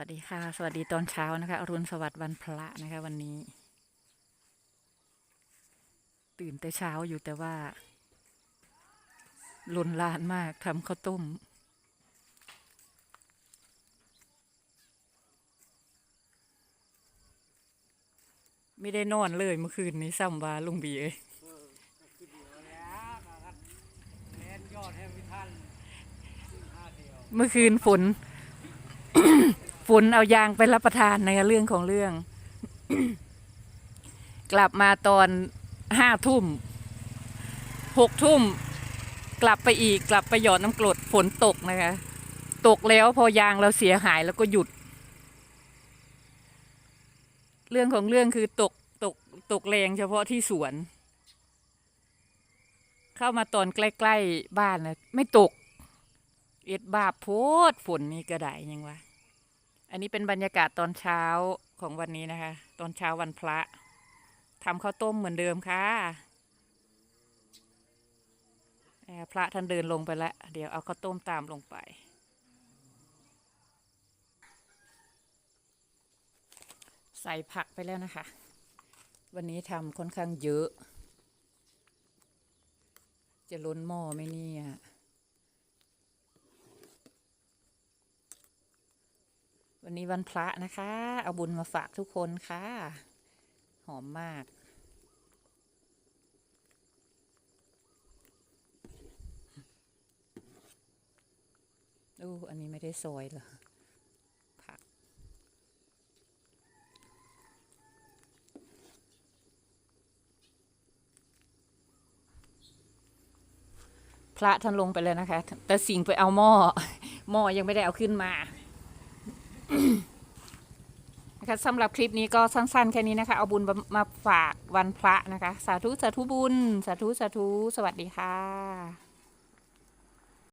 วัสดีค่ะ สวัสดีตอนเช้านะคะ อรุณสวัสดิ์วันพระนะคะ วันนี้ ตื่นแต่เช้าอยู่แต่ว่าลนลานมากทำข้าวต้ม ไม่ได้นอนเลยเมื่อคืนนี้ซ้ำว่าลุงบีเอ้ยเล่นยอดให้พิทันห้าเดียวเมื่อคืนฝน ฝนเอายางไปรับประทานนะคะเรื่องของเรื่อง กลับมาตอนห้าทุ่มหกทุ่มกลับไปอีกกลับไปหยอดน้ำกรดฝนตกนะคะ ตกแล้วพอยางเราเสียหายแล้วก็หยุด เรื่องของเรื่องคือตกตกตกแรงเฉพาะที่สวน เข้ามาตอนใกล้ ๆ บ้านนะไม่ตก เอ็ดบาปโพดฝนนี่กระไดยังวะ อันนี้เป็นบรรยากาศตอนเช้าของวันนี้นะคะ ตอนเช้าวันพระทำข้าวต้มเหมือนเดิมค่ะพระท่านเดินลงไปแล้ว เดี๋ยวเอาข้าวต้มตามลงไป ใส่ผักไปแล้วนะคะ วันนี้ทำค่อนข้างเยอะ จะล้นหม้อไหมเนี่ย วันนี้วันพระนะคะ เอาบุญมาฝากทุกคนค่ะ หอมมาก อู้อันนี้ไม่ได้ซอยเหรอผัก พระท่านลงไปแล้วนะคะ แต่สิ่งไปเอาหม้อ หม้อยังไม่ได้เอาขึ้นมา นะคะสำหรับคลิปนี้ก็สั้นๆ แค่นี้นะคะ เอาบุญมามาฝากวันพระนะคะ สาธุ สาธุบุญ สาธุ สาธุ สวัสดีค่ะ